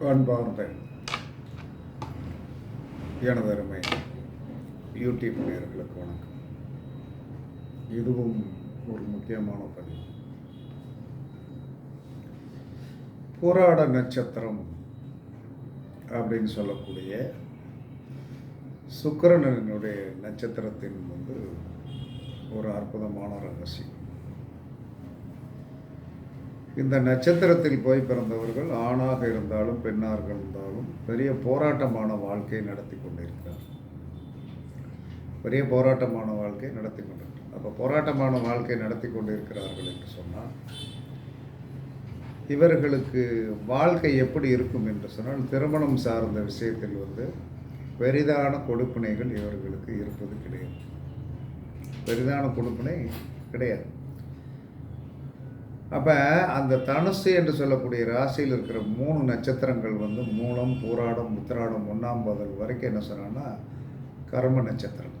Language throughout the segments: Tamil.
அன்பார்ந்த எனதருமை யூடியூப் நேர்களுக்கு வணக்கம். இதுவும் ஒரு முக்கியமான பதிவு. போராட நட்சத்திரம் அப்படின்னு சொல்லக்கூடிய சுக்கரனனுடைய நட்சத்திரத்தின் வந்து ஒரு அற்புதமான ரகசியம். இந்த நட்சத்திரத்தில் போய் பிறந்தவர்கள் ஆணாக இருந்தாலும் பெண்ணாக இருந்தாலும் பெரிய போராட்டமான வாழ்க்கையை நடத்தி கொண்டிருக்கிறார் பெரிய போராட்டமான வாழ்க்கை நடத்தி கொண்டிருக்கிறார் அப்போ போராட்டமான வாழ்க்கை நடத்தி கொண்டிருக்கிறார்கள் என்று சொன்னால் இவர்களுக்கு வாழ்க்கை எப்படி இருக்கும் என்று சொன்னால் திருமணம் சார்ந்த விஷயத்தில் வந்து பெரிதான கொடுப்பினைகள் இவர்களுக்கு இருப்பது கிடையாது. பெரிதான கொடுப்பினை கிடையாது. அப்போ அந்த தனுசு என்று சொல்லக்கூடிய ராசியில் இருக்கிற மூணு நட்சத்திரங்கள் வந்து மூலம் பூராடம் உத்திராடம் ஒன்றாம் பதில் வரைக்கும் என்ன சொன்னான்னா கர்ம நட்சத்திரம்.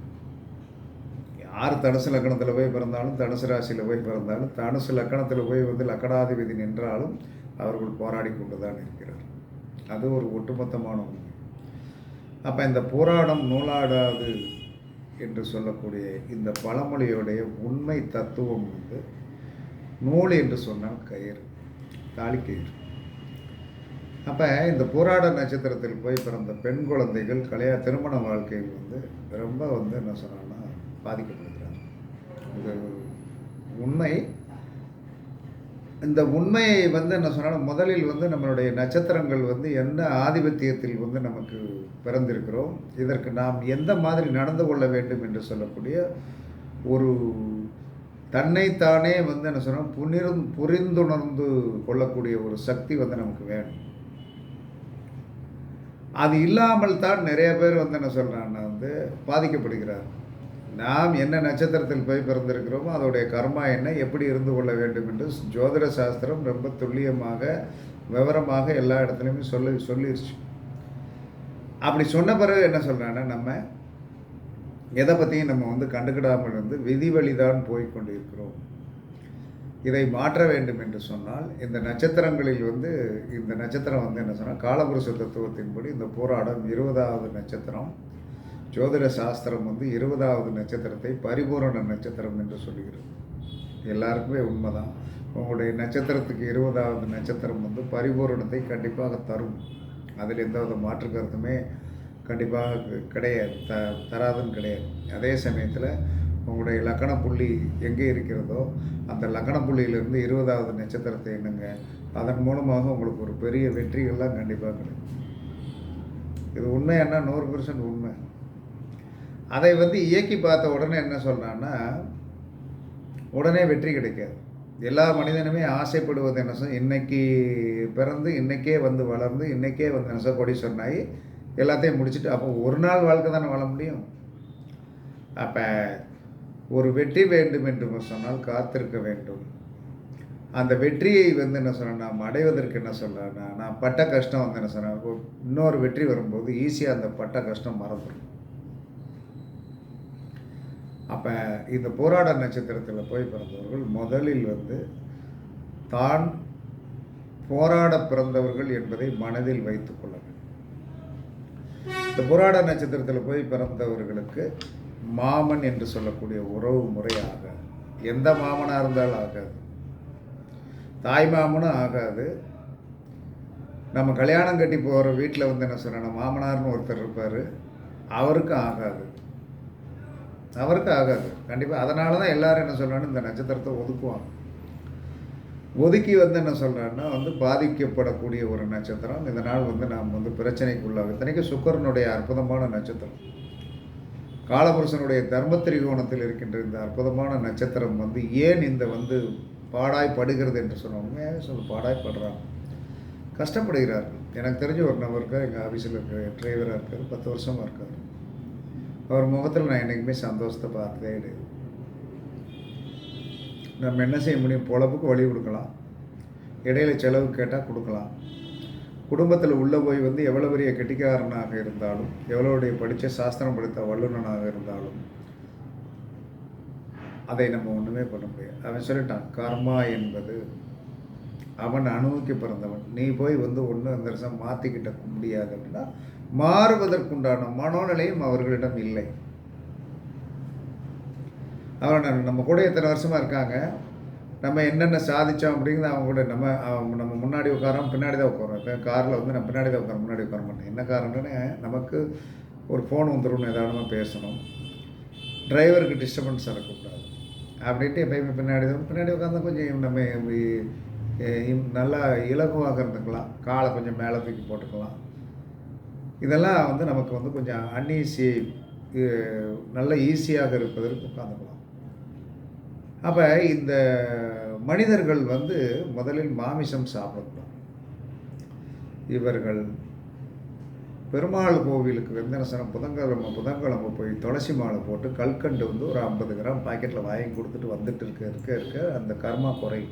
யார் தனுசு லக்கணத்தில் போய் பிறந்தாலும் தனுசு ராசியில் போய் பிறந்தாலும் தனுசு லக்கணத்தில் போய் வந்து லக்கணாதிபதி நின்றாலும் அவர்கள் போராடி கொண்டு தான் இருக்கிறார் அது ஒரு ஒட்டுமொத்தமான உண்மை. அப்போ இந்த போராடம் நூலாடாது என்று சொல்லக்கூடிய இந்த பழமொழியுடைய உண்மை தத்துவம் வந்து நூல் என்று சொன்னால் கயிறு தாலி கயிறு. அப்போ இந்த போராட நட்சத்திரத்தில் போய் பிறந்த பெண் குழந்தைகள் கலையா திருமண வாழ்க்கையில் வந்து ரொம்ப வந்து என்ன சொன்னான்னா பாதிக்கப்படுகிறாங்க. இது உண்மை. இந்த உண்மையை வந்து என்ன சொன்னால் முதலில் வந்து நம்மளுடைய நட்சத்திரங்கள் வந்து என்ன ஆதிபத்தியத்தில் வந்து நமக்கு பிறந்திருக்கிறோம். இதற்கு நாம் எந்த மாதிரி நடந்து கொள்ள வேண்டும் என்று சொல்லக்கூடிய ஒரு தன்னைத்தானே வந்து என்ன சொன்னால் புனிரும் புரிந்துணர்ந்து கொள்ளக்கூடிய ஒரு சக்தி வந்து நமக்கு வேணும். அது இல்லாமல் தான் நிறைய பேர் வந்து என்ன சொல்கிறாங்கன்னா வந்து பாதிக்கப்படுகிறார். நாம் என்ன நட்சத்திரத்தில் போய் பிறந்திருக்கிறோமோ அதோடைய கர்மா என்ன எப்படி இருந்து கொள்ள வேண்டும் என்று ஜோதிட சாஸ்திரம் ரொம்ப துல்லியமாக விவரமாக எல்லா இடத்துலையுமே சொல்லி சொல்லிடுச்சு அப்படி சொன்ன பிறகு என்ன சொல்கிறாங்கன்னா நம்ம எதை பற்றியும் நம்ம வந்து கண்டுக்கிடாமல் வந்து விதி வழிதான் போய்கொண்டிருக்கிறோம் இதை மாற்ற வேண்டும் என்று சொன்னால் இந்த நட்சத்திரங்களில் வந்து இந்த நட்சத்திரம் வந்து என்ன சொன்னால் காலபுருஷ தத்துவத்தின்படி இந்த போராடம் இருபதாவது நட்சத்திரம் ஜோதிட சாஸ்திரம் வந்து இருபதாவது நட்சத்திரத்தை பரிபூரண நட்சத்திரம் என்று சொல்கிறது எல்லாருக்குமே உண்மைதான். உங்களுடைய நட்சத்திரத்துக்கு இருபதாவது நட்சத்திரம் வந்து பரிபூரணத்தை கண்டிப்பாக தரும். அதில் எந்த வித மாற்று கருத்துமே கண்டிப்பாக கிடையாது த தராதுன்னு கிடையாது. அதே சமயத்தில் உங்களுடைய லக்கண புள்ளி எங்கே இருக்கிறதோ அந்த லக்கண புள்ளியிலிருந்து இருபதாவது நட்சத்திரத்தை எண்ணுங்க. அதன் மூலமாக உங்களுக்கு ஒரு பெரிய வெற்றிகள்லாம் கண்டிப்பாக கிடைக்கும். இது உண்மை என்ன? நூறு பர்சன்ட் உண்மை. அதை வந்து இயக்கி பார்த்த உடனே என்ன சொல்கிறான்னா உடனே வெற்றி கிடைக்காது. எல்லா மனிதனுமே ஆசைப்படுவது என்ன சொல் இன்னைக்கு பிறந்து இன்றைக்கே வந்து வளர்ந்து இன்றைக்கே வந்து என்ன சொன்னாய் எல்லாத்தையும் முடிச்சுட்டு அப்போ ஒரு நாள் வாழ்க்கை தானே வாழ முடியும்? அப்போ ஒரு வெற்றி வேண்டும் என்று சொன்னால் காத்திருக்க வேண்டும். அந்த வெற்றியை வந்து என்ன சொன்னால் நாம் அடைவதற்கு என்ன சொல்கிறேன்னா நான் பட்ட கஷ்டம் வந்து என்ன சொன்னால் இன்னொரு வெற்றி வரும்போது ஈஸியாக அந்த பட்ட கஷ்டம் மறந்துடும் அப்போ இந்த போராட நட்சத்திரத்தில் போய் பிறந்தவர்கள் முதலில் வந்து தான் போராட பிறந்தவர்கள் என்பதை மனதில் வைத்துக் இந்த புராட நட்சத்திரத்தில் போய் பிறந்தவர்களுக்கு மாமன் என்று சொல்லக்கூடிய உறவு முறை எந்த மாமனாக இருந்தாலும் ஆகாது. தாய் மாமனும் ஆகாது. நம்ம கல்யாணம் கட்டி போகிற வீட்டில் வந்து என்ன சொன்ன மாமனார்னு ஒருத்தர் இருப்பார். அவருக்கும் ஆகாது. அவருக்கும் ஆகாது. கண்டிப்பாக அதனால தான் எல்லோரும் என்ன சொல்கிறான்னு இந்த நட்சத்திரத்தை ஒதுக்குவாங்க. ஒதுக்கி வந்து என்ன சொல்கிறேன்னா வந்து பாதிக்கப்படக்கூடிய ஒரு நட்சத்திரம். இதனால் வந்து நாம் வந்து பிரச்சனைக்குள்ளாக இத்தனைக்கு சுக்கரனுடைய அற்புதமான நட்சத்திரம். காலபுருஷனுடைய தர்ம திரிகோணத்தில் இருக்கின்ற இந்த அற்புதமான நட்சத்திரம் வந்து ஏன் இந்த வந்து பாடாய் படுகிறது என்று சொன்ன சொல்ல பாடாய் படுறாங்க கஷ்டப்படுகிறார்கள் எனக்கு தெரிஞ்ச ஒரு நபர் இருக்கார் எங்கள் ஆஃபீஸில் இருக்கிற டிரைவராக இருக்கார் பத்து வருஷமாக இருக்கார். அவர் முகத்தில் நான் என்றைக்குமே சந்தோஷத்தை பார்த்ததே கிடையாது. நம்ம என்ன செய்ய முடியும்? பொழப்புக்கு வழி கொடுக்கலாம். இடையில செலவு கேட்டால் கொடுக்கலாம். குடும்பத்தில் உள்ளே போய் வந்து எவ்வளோ பெரிய கெட்டிக்காரனாக இருந்தாலும் எவ்வளோடைய படித்த சாஸ்திரம் படித்த வல்லுநனாக இருந்தாலும் அதை நம்ம ஒன்றுமே பண்ண முடியாது. அவன் சொல்லிட்டான் கர்மா என்பது அவன் அணுவுக்கு பிறந்தவன். நீ போய் வந்து ஒன்று அந்த வருஷம் மாற்றிக்கிட்ட முடியாது அப்படின்னா மாறுவதற்குண்டான மனோநிலையும் அவர்களிடம் இல்லை. அவன் நம்ம கூட எத்தனை வருஷமாக இருக்காங்க? நம்ம என்னென்ன சாதித்தோம் அப்படிங்கிறது அவங்க கூட நம்ம அவங்க நம்ம முன்னாடி உட்காரோம் பின்னாடி தான் உட்காரோம் இப்போ காரில் வந்து நம்ம பின்னாடி தான் உட்காரோம் முன்னாடி உட்கார மாட்டேன். என்ன காரணம்னு நமக்கு ஒரு ஃபோன் வந்துடும் ஏதாவது பேசணும். டிரைவருக்கு டிஸ்டர்பன்ஸ் இருக்கக்கூடாது. அப்படின்ட்டு எப்பயுமே பின்னாடி தான் பின்னாடி உட்காந்து கொஞ்சம் நம்ம நல்லா இலகுவாக இருந்துக்கலாம். காலை கொஞ்சம் மேலே தூக்கி போட்டுக்கலாம். இதெல்லாம் வந்து நமக்கு வந்து கொஞ்சம் அன்ஈஸி நல்ல ஈஸியாக இருப்பதற்கு உட்காந்துக்கலாம் அப்போ இந்த மனிதர்கள் வந்து முதலில் மாமிசம் சாப்பிடக்கூடாது இவர்கள் பெருமாள் கோவிலுக்கு வெந்தனசனம் புதன்கிழமை புதன்கிழமை போய் துளசி மாலை போட்டு கல்கண்டு வந்து ஒரு ஐம்பது கிராம் பாக்கெட்டில் வாங்கி கொடுத்துட்டு வந்துட்டு இருக்க இருக்க இருக்க அந்த கர்மா குறை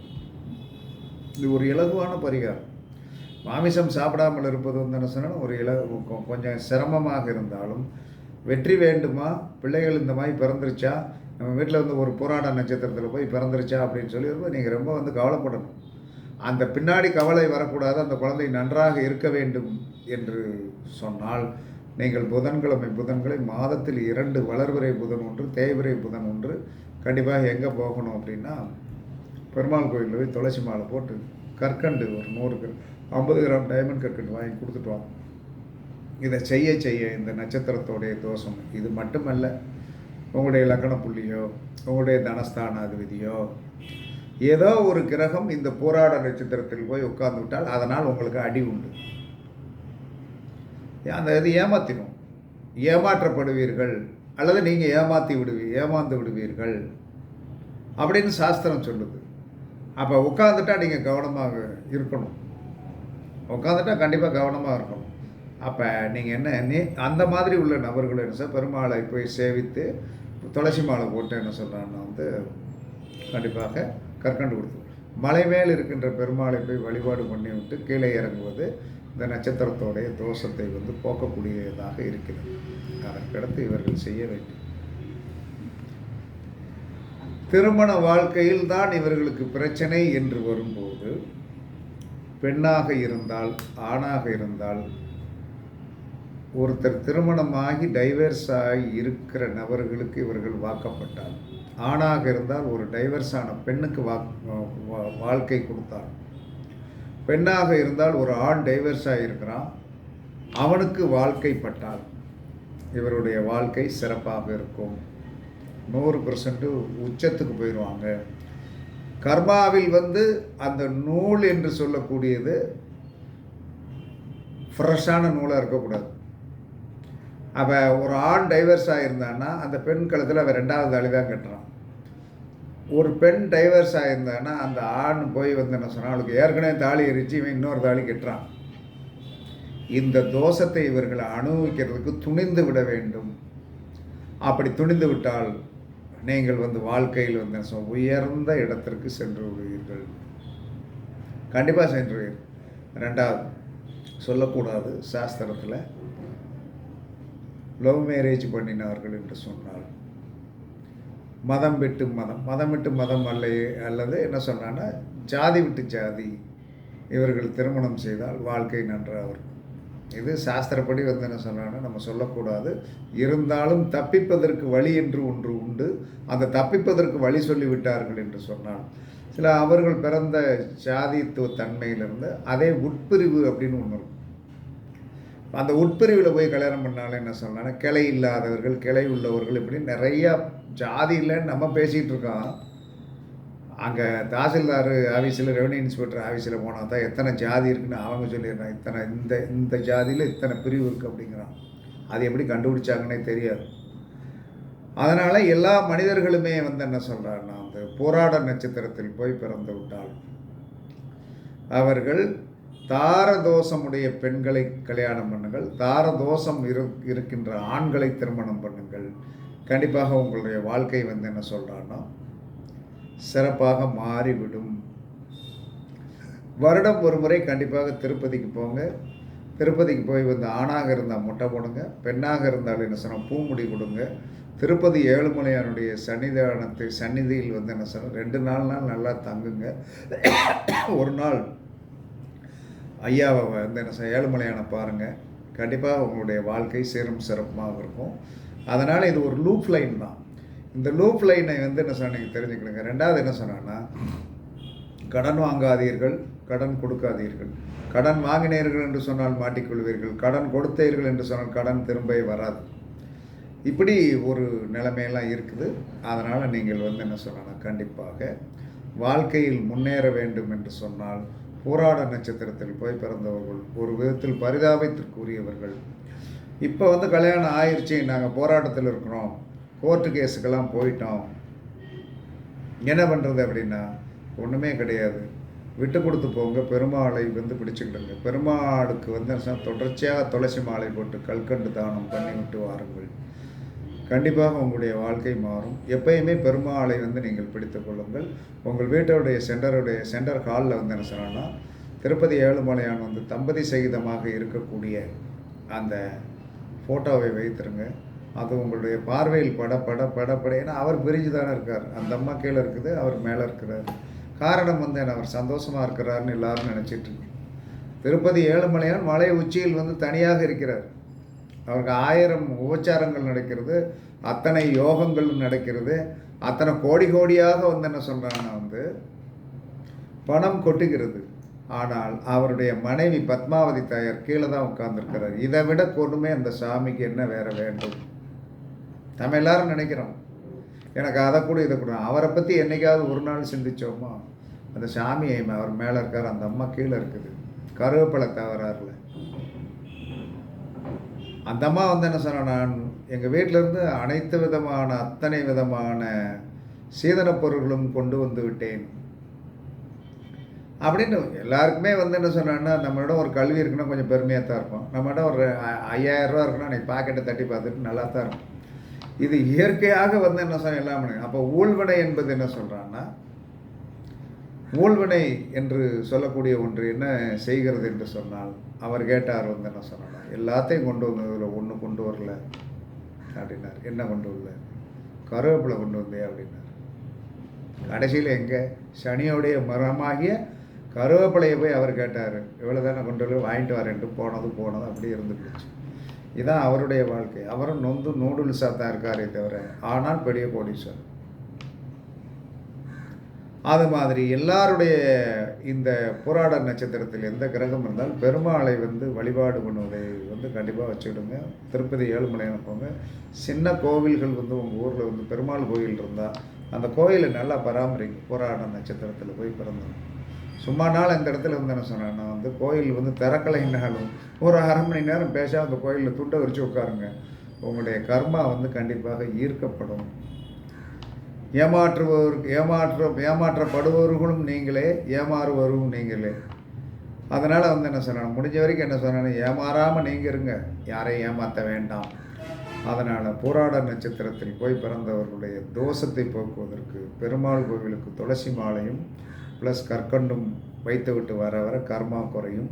இது ஒரு இலகுவான பரிகாரம். மாமிசம் சாப்பிடாமல் இருப்பது வந்து என்ன சொன்னால் ஒரு இல கொஞ்சம் சிரமமாக இருந்தாலும் வெற்றி வேண்டுமா? பிள்ளைகள் இந்த மாதிரி பிறந்துருச்சா? நம்ம வீட்டில் வந்து ஒரு புராண நட்சத்திரத்தில் போய் பிறந்துருச்சா அப்படின்னு சொல்லி நீங்கள் ரொம்ப வந்து கவலைப்படணும். அந்த பின்னாடி கவலை வரக்கூடாது அந்த குழந்தை நன்றாக இருக்க வேண்டும் என்று சொன்னால் நீங்கள் புதன்கிழமை புதன்களை மாதத்தில் இரண்டு வளர்விரை புதன் ஒன்று தேய்விரை புதன் ஒன்று கண்டிப்பாக எங்கே போகணும் அப்படின்னா பெருமாள் கோயிலில் போய் துளசி மாலை போட்டு கற்கண்டு ஒரு நூறு ஐம்பது கிராம் டைமண்ட் கற்கண்டு வாங்கி கொடுத்துட்டு வாங்க. இதை செய்ய செய்ய இந்த நட்சத்திரத்தோடைய தோஷம். இது மட்டுமல்ல உங்களுடைய லக்கண புள்ளியோ உங்களுடைய தனஸ்தானாதிபதியோ ஏதோ ஒரு கிரகம் இந்த போராட நட்சத்திரத்தில் போய் உட்கார்ந்து விட்டால் அதனால் உங்களுக்கு அடி உண்டு. அந்த இது ஏமாத்தினோம் ஏமாற்றப்படுவீர்கள். அல்லது நீங்கள் ஏமாற்றி விடுவீ ஏமாந்து விடுவீர்கள். அப்படின்னு சாஸ்திரம் சொல்லுது. அப்போ உட்காந்துட்டா நீங்கள் கவனமாக இருக்கணும். உட்காந்துட்டா கண்டிப்பாக கவனமாக இருக்கணும். அப்போ நீங்கள் என்ன நீ அந்த மாதிரி உள்ள நபர்கள் என்ன சார் பெருமாளை போய் சேவித்து துளசி மாலை போட்டு என்ன சொல்கிறான்னா வந்து கண்டிப்பாக கற்கண்டு கொடுத்து. மலை மேல் இருக்கின்ற பெருமாளை போய் வழிபாடு பண்ணி விட்டு கீழே இறங்குவது இந்த நட்சத்திரத்தோடைய தோஷத்தை வந்து போக்கக்கூடியதாக இருக்கிறது. அதற்கடுத்து இவர்கள் செய்ய வேண்டும். திருமண வாழ்க்கையில் தான் இவர்களுக்கு பிரச்சனை என்று வரும்போது பெண்ணாக இருந்தால் ஆணாக இருந்தால் ஒருத்தர் திருமணமாகி டைவர்ஸ் ஆகி இருக்கிற நபர்களுக்கு இவர்கள் வாக்கப்பட்டார். ஆணாக இருந்தால் ஒரு டைவர்ஸ் ஆன பெண்ணுக்கு வா- வாழ்க்கை கொடுத்தார். பெண்ணாக இருந்தால் ஒரு ஆண் டைவர்ஸ் ஆகியிருக்கிறான் அவனுக்கு வாழ்க்கைப்பட்டால் இவருடைய வாழ்க்கை சிறப்பாக இருக்கும். நூறு பர்சன்ட்டு உச்சத்துக்கு போயிடுவாங்க. கர்மாவில் வந்து அந்த நூல் என்று சொல்லக்கூடியது ஃப்ரெஷ்ஷான நூலாக இருக்கக்கூடாது. அப்போ ஒரு ஆண் டைவர்ஸ் ஆகியிருந்தான்னா அந்த பெண் கழுத்தில் அவன் ரெண்டாவது தாலி தான் கட்டுறான். ஒரு பெண் டைவர்ஸ் ஆகியிருந்தான்னா அந்த ஆண் போய் வந்து என்ன சொன்னால் அவளுக்கு ஏற்கனவே தாலி எரிச்சு இவன் இன்னொரு தாலி கட்டுறான். இந்த தோஷத்தை இவர்களை அனுபவிக்கிறதுக்கு துணிந்து விட வேண்டும். அப்படி துணிந்து விட்டால் நீங்கள் வந்து வாழ்க்கையில் வந்து என்ன உயர்ந்த இடத்திற்கு சென்று விடுவீர்கள். கண்டிப்பாக சென்று ரெண்டாவது சொல்லக்கூடாது சாஸ்திரத்தில் லவ் மேரேஜ் பண்ணினார்கள் என்று சொன்னால் மதம் விட்டு மதம். மதம் விட்டு மதம் அல்ல அல்லது என்ன சொன்னான்னா ஜாதி விட்டு ஜாதி இவர்கள் திருமணம் செய்தால் வாழ்க்கை நன்றாக இருக்கும் இது சாஸ்திரப்படி வந்து என்ன சொன்னாங்கன்னா நம்ம சொல்லக்கூடாது. இருந்தாலும் தப்பிப்பதற்கு வழி என்று ஒன்று உண்டு. அந்த தப்பிப்பதற்கு வழி சொல்லிவிட்டார்கள் என்று சொன்னால் சில அவர்கள் பிறந்த ஜாதித்துவ தன்மையிலிருந்து அதே உட்பிரிவு அப்படின்னு ஒன்று இருக்கும். அந்த உட்பிரிவில் போய் கல்யாணம் பண்ணாலும் என்ன சொல்லலாம்னா கிளை இல்லாதவர்கள் கிளை உள்ளவர்கள் இப்படி நிறையா ஜாதி இல்லைன்னு நம்ம பேசிகிட்டு இருக்கோம். அங்கே தாசில்தார் ஆஃபீஸில் ரெவன்யூ இன்ஸ்பெக்டர் ஆஃபீஸில் போனால் தான் எத்தனை ஜாதி இருக்குன்னு அவங்க சொல்லிடுறாங்க. இத்தனை இந்த இந்த ஜாதியில் இத்தனை பிரிவு இருக்குது அப்படிங்கிறான். அது எப்படி கண்டுபிடிச்சாங்கன்னே தெரியாது. அதனால் எல்லா மனிதர்களுமே வந்து என்ன சொல்கிறாருன்னா அந்த போராட நட்சத்திரத்தில் போய் பிறந்து விட்டால் அவர்கள் தாரதோஷமுடைய பெண்களை கல்யாணம் பண்ணுங்கள். தாரதோஷம் இரு இருக்கின்ற ஆண்களை திருமணம் பண்ணுங்கள். கண்டிப்பாக உங்களுடைய வாழ்க்கை வந்து என்ன சொல்கிறான்னா சிறப்பாக மாறிவிடும். வருடம் ஒரு முறை கண்டிப்பாக திருப்பதிக்கு போங்க. திருப்பதிக்கு போய் வந்து ஆணாக இருந்தால் மொட்டை போடுங்க. பெண்ணாக இருந்தால் என்ன சொன்னால் பூமுடி கொடுங்க. திருப்பதி ஏழுமலையானுடைய சன்னிதானத்தை சந்நிதியில் வந்து என்ன சொன்னால் ரெண்டு நாள் நாள் நல்லா தங்குங்க. ஒரு நாள் ஐயாவை வந்து என்ன செய்ய ஏழுமலையான பாருங்கள் கண்டிப்பாக உங்களுடைய வாழ்க்கை சீரும் சிறப்புமாக இருக்கும். அதனால் இது ஒரு லூப் லைன் தான். இந்த லூப் லைனை வந்து என்ன சொன்ன நீங்கள் தெரிஞ்சுக்கணுங்க. ரெண்டாவது என்ன சொன்னான்னா கடன் வாங்காதீர்கள் கடன் கொடுக்காதீர்கள். கடன் வாங்கினீர்கள் என்று சொன்னால் மாட்டிக்கொள்வீர்கள். கடன் கொடுத்தீர்கள் என்று சொன்னால் கடன் திரும்ப வராது. இப்படி ஒரு நிலைமையெல்லாம் இருக்குது. அதனால் நீங்கள் வந்து என்ன சொல்லணும் கண்டிப்பாக வாழ்க்கையில் முன்னேற வேண்டும் என்று சொன்னால் போராட நட்சத்திரத்தில் போய் பிறந்தவர்கள் ஒரு விதத்தில் பரிதாபத்திற்குரியவர்கள். இப்போ வந்து கல்யாணம் ஆயிடுச்சு நாங்கள் போராட்டத்தில் இருக்கிறோம் கோர்ட்டு கேஸுக்கெல்லாம் போயிட்டோம். என்ன பண்ணுறது அப்படின்னா ஒன்றுமே கிடையாது. விட்டு கொடுத்து போங்க பெருமாளை வந்து பிடிச்சிக்கிடுங்க. பெருமாளுக்கு வந்து தொடர்ச்சியாக துளசி மாலை போட்டு கல்கண்டு தானம் பண்ணி விட்டு வாருங்கள். கண்டிப்பாக உங்களுடைய வாழ்க்கை மாறும். எப்பயுமே பெருமாளை வந்து நீங்கள் பிடித்து கொள்ளுங்கள். உங்கள் வீட்டோடைய சென்டருடைய சென்டர் ஹாலில் வந்து என்ன சொன்னோன்னா திருப்பதி ஏழுமலையான் வந்து தம்பதி சகிதமாக இருக்கக்கூடிய அந்த ஃபோட்டோவை வைத்திருங்க. அது உங்களுடைய பார்வையில் பட பட பட பட ஏன்னா அவர் பிரிஞ்சு தானே இருக்கார். அந்த அம்மா கீழே இருக்குது அவர் மேலே இருக்கிறார். காரணம் வந்து என்ன அவர் சந்தோஷமாக இருக்கிறாருன்னு எல்லாரும் நினச்சிட்டு திருப்பதி ஏழுமலையான் மலை உச்சியில் வந்து தனியாக இருக்கிறார். அவருக்கு ஆயிரம் உபச்சாரங்கள் நடக்கிறது அத்தனை யோகங்கள் நடக்கிறது. அத்தனை கோடி கோடியாக வந்து என்ன சொல்கிறாங்கன்னா வந்து பணம் கொட்டுகிறது. ஆனால் அவருடைய மனைவி பத்மாவதி தாயார் கீழே தான் உட்கார்ந்துருக்கிறார். இதை விட கொடுமை அந்த சாமிக்கு என்ன வேற வேண்டும்? நம்ம எல்லாரும் நினைக்கிறோம். எனக்கு அதை கூட இதை கூட. அவரை பற்றி என்னைக்காவது ஒரு நாள் சிந்திச்சோமா? அந்த சாமி அவர் மேலே இருக்கார் அந்த அம்மா கீழே இருக்குது. கருவேப்பிலை தவறாருல அந்த அம்மா வந்து என்ன சொன்னா நான் எங்கள் வீட்டிலேருந்து அனைத்து விதமான அத்தனை விதமான சீதனப் பொருட்களும் கொண்டு வந்து விட்டேன். அப்படின்னு எல்லாருக்குமே வந்து என்ன சொன்னான்னா நம்மளிடம் ஒரு கல்வி இருக்குன்னா கொஞ்சம் பெருமையாக தான் இருக்கும். நம்மகிட்ட ஒரு ஐயாயிரரூவா ஐயாயிரம் ரூபா இருக்குன்னா அன்றைக்கி பாக்கெட்டை தட்டி பார்த்துட்டு நல்லா தான் இருக்கும். இது இயற்கையாக வந்து என்ன சொன்ன எல்லாம் அப்போ ஊழ்வினை என்பது என்ன சொல்கிறான்னா ஊழ்வினை என்று சொல்லக்கூடிய ஒன்று என்ன செய்கிறது என்று சொன்னால் அவர் கேட்டார் வந்து என்ன சொன்னார்? எல்லாத்தையும் கொண்டு வந்ததில் ஒன்று கொண்டு வரல அப்படின்னார். என்ன கொண்டு வரல? கருவேப்பிலை கொண்டு வந்தே அப்படின்னார். கடைசியில் எங்கே? சனியோடைய மரமாகிய கருவேப்பிலையை போய் அவர் கேட்டார். இவ்வளோ தானே கொண்டு வரல வாங்கிட்டு வரேன்ட்டு போனது போனது அப்படியே இருந்து போச்சு இதான் அவருடைய வாழ்க்கை. அவரும் நொந்து நூடுல்ஸாக தான் இருக்காரே தவிர ஆனால் பெரிய கோடீஸ்வரர். அது மாதிரி எல்லாருடைய இந்த போராட நட்சத்திரத்தில் எந்த கிரகம் இருந்தாலும் பெருமாளை வந்து வழிபாடு பண்ணுவதை வந்து கண்டிப்பாக வச்சுக்கிடுங்க. திருப்பதி ஏழுமலையான போங்க. சின்ன கோவில்கள் வந்து உங்கள் ஊரில் வந்து பெருமாள் கோயில் இருந்தால் அந்த கோயிலை நல்லா பராமரிங்க. போராட நட்சத்திரத்தில் போய் பிறந்தவங்க. சும்மா நாள் இந்த இடத்துல வந்து என்ன சொன்னேன் நான் வந்து கோயில் வந்து திறக்கலைன்னாலும் ஒரு அரை மணி நேரம் பேச அந்த கோயிலில் துண்டை விரித்து உட்காருங்க. உங்களுடைய கர்மா வந்து கண்டிப்பாக ஈர்க்கப்படும். ஏமாற்றுபவர் ஏமாற்ற ஏமாற்றப்படுபவர்களும் நீங்களே ஏமாறுவரும் நீங்களே. அதனால் வந்து என்ன சொன்னாங்க முடிஞ்ச வரைக்கும் என்ன சொன்னாங்க ஏமாறாமல் நீங்கள் இருங்க. யாரையும் ஏமாற்ற வேண்டாம். அதனால் போராட நட்சத்திரத்தில் போய் பிறந்தவர்களுடைய தோஷத்தை போக்குவதற்கு பெருமாள் கோவிலுக்கு துளசி மாலையும் ப்ளஸ் கற்கண்டும் வைத்துவிட்டு வர வர கர்மா குறையும்.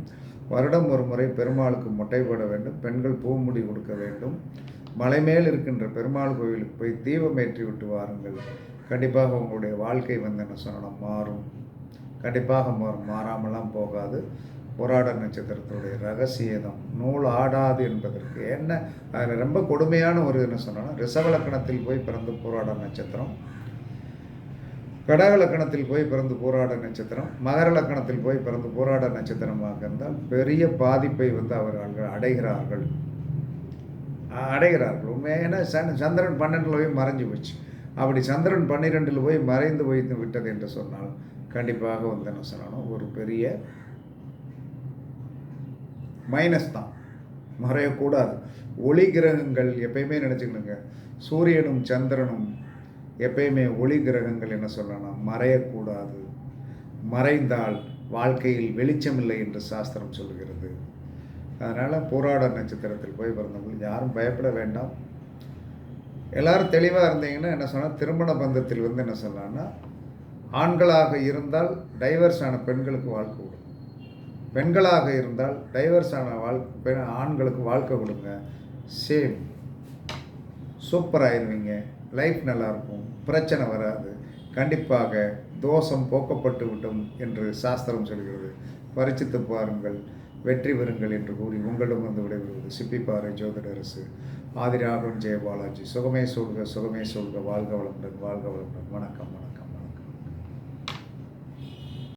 வருடம் ஒரு முறை பெருமாளுக்கு மொட்டை போட வேண்டும். பெண்கள் பூமுடி கொடுக்க வேண்டும். மலை மேல் இருக்கின்ற பெருமாள் கோவிலுக்கு போய் தீபம் ஏற்றி விட்டு வாருங்கள். கண்டிப்பாக உங்களுடைய வாழ்க்கை வந்து என்ன சொல்லணும்? மாறும். கண்டிப்பாக மாறும் மாறாமலாம் போகாது. போராட நட்சத்திரத்தினுடைய ரகசியதம் நூல் ஆடாது என்பதற்கு என்ன? அதில் ரொம்ப கொடுமையான ஒரு என்ன சொன்னோன்னா ரிசவலக்கணத்தில் போய் பிறந்து போராட நட்சத்திரம் கடக லக்கணத்தில் போய் பிறந்து போராட நட்சத்திரம் மகர லக்கணத்தில் போய் பிறந்து போராட நட்சத்திரமாக இருந்தால் பெரிய பாதிப்பை வந்து அவர்கள் அடைகிறார்கள். அ- அடைகிறார்கள். உண்மையான சன் சந்திரன் பன்னெண்டில் போய் மறைஞ்சு போச்சு. அப்படி சந்திரன் பன்னிரெண்டில் போய் மறைந்து வைத்து விட்டது என்று சொன்னால் கண்டிப்பாக வந்து என்ன சொல்லணும்? ஒரு பெரிய மைனஸ் தான். மறையக்கூடாது. ஒளி கிரகங்கள் எப்பயுமே நினச்சிக்கணுங்க. சூரியனும் சந்திரனும் எப்பயுமே ஒளி கிரகங்கள் என்ன சொல்லணும்? மறையக்கூடாது. மறைந்தால் வாழ்க்கையில் வெளிச்சமில்லை என்று சாஸ்திரம் சொல்கிறது. அதனால் போராட நட்சத்திரத்தில் போய் பிறந்தவங்களுக்கு யாரும் பயப்பட வேண்டாம். எல்லாரும் தெளிவாக இருந்தீங்கன்னா என்ன சொன்னால் திருமண பந்தத்தில் வந்து என்ன சொல்லலாம்னா ஆண்களாக இருந்தால் டைவர்ஸ் ஆன பெண்களுக்கு வாழ்க்கை கொடுங்க பெண்களாக இருந்தால் டைவர்ஸ் ஆன வாழ் பெண் ஆண்களுக்கு வாழ்க்கை கொடுங்க சேம் சூப்பராயிருவீங்க லைஃப் நல்லாயிருக்கும் பிரச்சனை வராது. கண்டிப்பாக தோஷம் போக்கப்பட்டு விட்டோம் என்று சாஸ்திரம் சொல்கிறது. பரிச்சித்து பாருங்கள். வெற்றி பெறுங்கள் என்று கூறி உங்களிடம் வந்து விடைபெறுவது சிப்பிப்பாறை ஜோதிடரசு ஆதிராகவன் ஜெயபாலாஜி. சுகமே சொல்க சுகமே சொல்க வாழ்க வளமுடன் வாழ்க வளமுடன். வணக்கம் வணக்கம்.